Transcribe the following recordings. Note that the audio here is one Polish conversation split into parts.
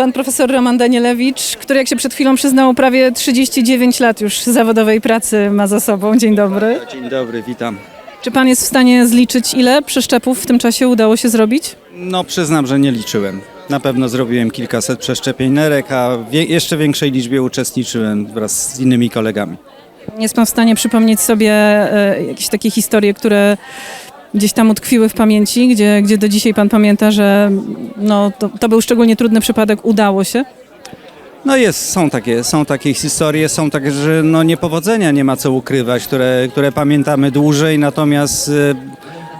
Pan profesor Roman Danielewicz, który jak się przed chwilą przyznał, prawie 39 lat już zawodowej pracy ma za sobą. Dzień dobry. Dzień dobry, witam. Czy pan jest w stanie zliczyć, ile przeszczepów w tym czasie udało się zrobić? No przyznam, że nie liczyłem. Na pewno zrobiłem kilkaset przeszczepień nerek, a w jeszcze większej liczbie uczestniczyłem wraz z innymi kolegami. Jest pan w stanie przypomnieć sobie e, jakieś takie historie, które gdzieś tam utkwiły w pamięci, gdzie, gdzie do dzisiaj pan pamięta, że no, to, to był szczególnie trudny przypadek, udało się? No jest, są takie, są takie historie, są takie, że no niepowodzenia nie ma co ukrywać, które, które pamiętamy dłużej, natomiast e,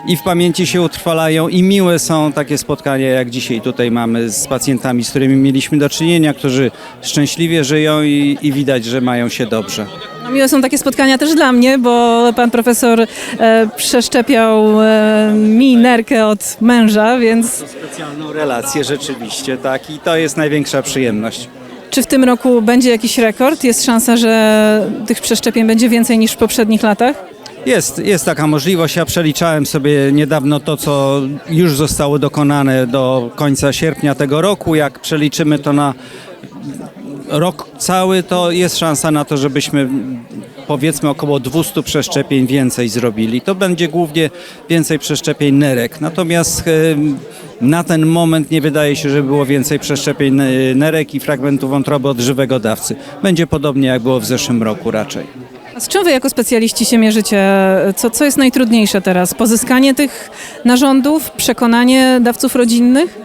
i w pamięci się utrwalają i miłe są takie spotkania, jak dzisiaj tutaj mamy z pacjentami, z którymi mieliśmy do czynienia, którzy szczęśliwie żyją i, i widać, że mają się dobrze. No, miłe są takie spotkania też dla mnie, bo pan profesor e, przeszczepiał e, mi nerkę od męża, więc Specjalną relację rzeczywiście, tak, i to jest największa przyjemność. czy w tym roku będzie jakiś rekord? Jest szansa, że tych przeszczepień będzie więcej niż w poprzednich latach? Jest, jest taka możliwość. Ja przeliczałem sobie niedawno to, co już zostało dokonane do końca sierpnia tego roku. Jak przeliczymy to na rok cały, to jest szansa na to, żebyśmy powiedzmy około 200 przeszczepień więcej zrobili. To będzie głównie więcej przeszczepień nerek. Natomiast na ten moment nie wydaje się, że było więcej przeszczepień e, nerek i fragmentów wątroby od żywego dawcy. Będzie podobnie jak było w zeszłym roku raczej. Z czym wy jako specjaliści się mierzycie? Co, co jest najtrudniejsze teraz? Pozyskanie tych narządów, przekonanie dawców rodzinnych?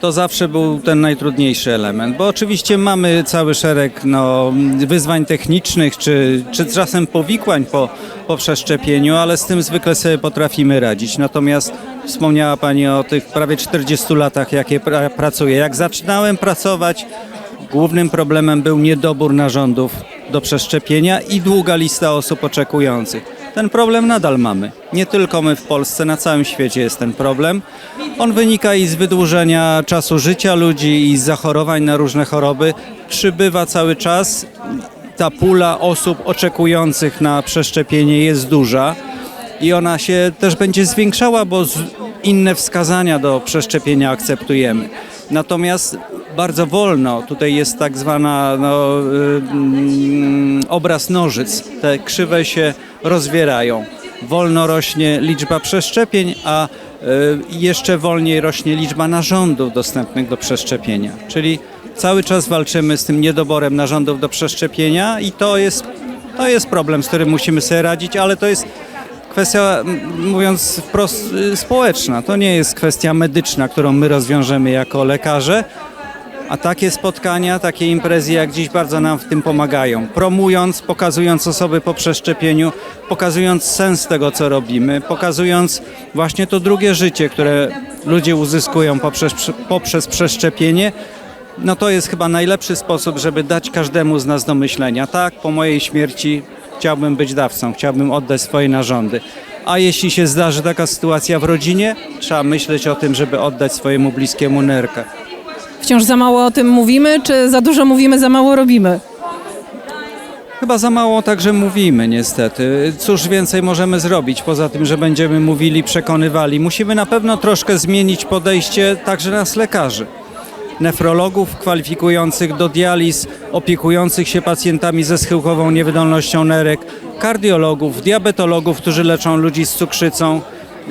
To zawsze był ten najtrudniejszy element, bo oczywiście mamy cały szereg no, wyzwań technicznych, czy, czy czasem powikłań po, po przeszczepieniu, ale z tym zwykle sobie potrafimy radzić. Natomiast wspomniała Pani o tych prawie 40 latach, jakie pra, pracuję. Jak zaczynałem pracować, głównym problemem był niedobór narządów do przeszczepienia i długa lista osób oczekujących. Ten problem nadal mamy. Nie tylko my w Polsce, na całym świecie jest ten problem. On wynika i z wydłużenia czasu życia ludzi, i z zachorowań na różne choroby. Przybywa cały czas. Ta pula osób oczekujących na przeszczepienie jest duża i ona się też będzie zwiększała, bo inne wskazania do przeszczepienia akceptujemy. Natomiast bardzo wolno, tutaj jest tak zwana no, y, mm, obraz nożyc, te krzywe się rozwierają. Wolno rośnie liczba przeszczepień, a y, jeszcze wolniej rośnie liczba narządów dostępnych do przeszczepienia. Czyli cały czas walczymy z tym niedoborem narządów do przeszczepienia i to jest, to jest problem, z którym musimy sobie radzić, ale to jest kwestia, mówiąc wprost, y, społeczna. To nie jest kwestia medyczna, którą my rozwiążemy jako lekarze, a takie spotkania, takie imprezy jak dziś bardzo nam w tym pomagają. Promując, pokazując osoby po przeszczepieniu, pokazując sens tego, co robimy, pokazując właśnie to drugie życie, które ludzie uzyskują poprzez, poprzez przeszczepienie, no to jest chyba najlepszy sposób, żeby dać każdemu z nas do myślenia. Tak, po mojej śmierci chciałbym być dawcą, chciałbym oddać swoje narządy. A jeśli się zdarzy taka sytuacja w rodzinie, trzeba myśleć o tym, żeby oddać swojemu bliskiemu nerkę. Wciąż za mało o tym mówimy, czy za dużo mówimy, za mało robimy? Chyba za mało także mówimy, niestety. Cóż więcej możemy zrobić, poza tym, że będziemy mówili, przekonywali. Musimy na pewno troszkę zmienić podejście także nas lekarzy. Nefrologów kwalifikujących do dializ, opiekujących się pacjentami ze schyłkową niewydolnością nerek, kardiologów, diabetologów, którzy leczą ludzi z cukrzycą. E,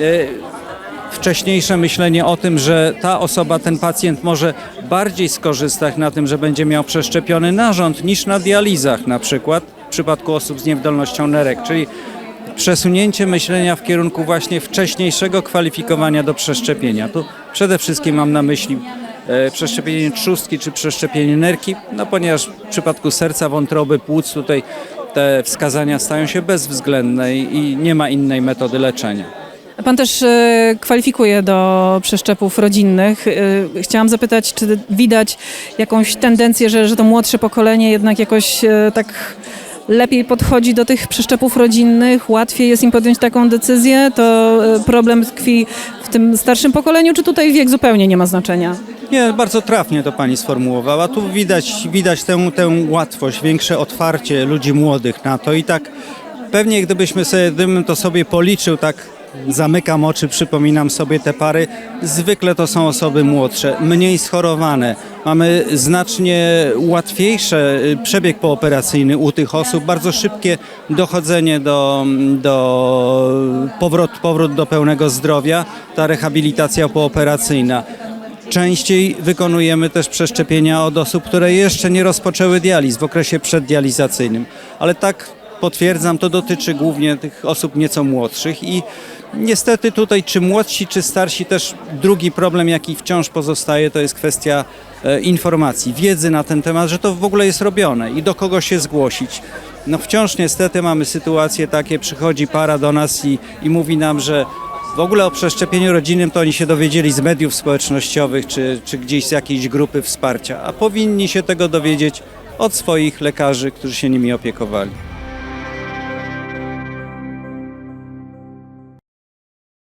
wcześniejsze myślenie o tym, że ta osoba, ten pacjent może bardziej skorzystać na tym, że będzie miał przeszczepiony narząd niż na dializach na przykład w przypadku osób z niewydolnością nerek, czyli przesunięcie myślenia w kierunku właśnie wcześniejszego kwalifikowania do przeszczepienia. Tu przede wszystkim mam na myśli e, przeszczepienie trzustki czy przeszczepienie nerki, no ponieważ w przypadku serca, wątroby, płuc tutaj te wskazania stają się bezwzględne i i nie ma innej metody leczenia. Pan też e, kwalifikuje do przeszczepów rodzinnych. E, Chciałam zapytać, czy widać jakąś tendencję, że, że to młodsze pokolenie jednak jakoś e, tak lepiej podchodzi do tych przeszczepów rodzinnych, łatwiej jest im podjąć taką decyzję? To problem tkwi w tym starszym pokoleniu, czy tutaj wiek zupełnie nie ma znaczenia? Nie, bardzo trafnie to pani sformułowała. Tu widać, widać tę, tę łatwość, większe otwarcie ludzi młodych na to i tak pewnie gdybym to sobie policzył tak zamykam oczy, przypominam sobie te pary, zwykle to są osoby młodsze, mniej schorowane. Mamy znacznie łatwiejszy przebieg pooperacyjny u tych osób, bardzo szybkie dochodzenie do, do powrót, powrót do pełnego zdrowia, ta rehabilitacja pooperacyjna. Częściej wykonujemy też przeszczepienia od osób, które jeszcze nie rozpoczęły dializ w okresie przeddializacyjnym. Ale tak potwierdzam, to dotyczy głównie tych osób nieco młodszych i niestety tutaj czy młodsi, czy starsi też drugi problem, jaki wciąż pozostaje, to jest kwestia e, informacji, wiedzy na ten temat, że to w ogóle jest robione i do kogo się zgłosić. No wciąż niestety mamy sytuacje takie, przychodzi para do nas i, i mówi nam, że w ogóle o przeszczepieniu rodzinnym to oni się dowiedzieli z mediów społecznościowych czy, czy gdzieś z jakiejś grupy wsparcia, a powinni się tego dowiedzieć od swoich lekarzy, którzy się nimi opiekowali.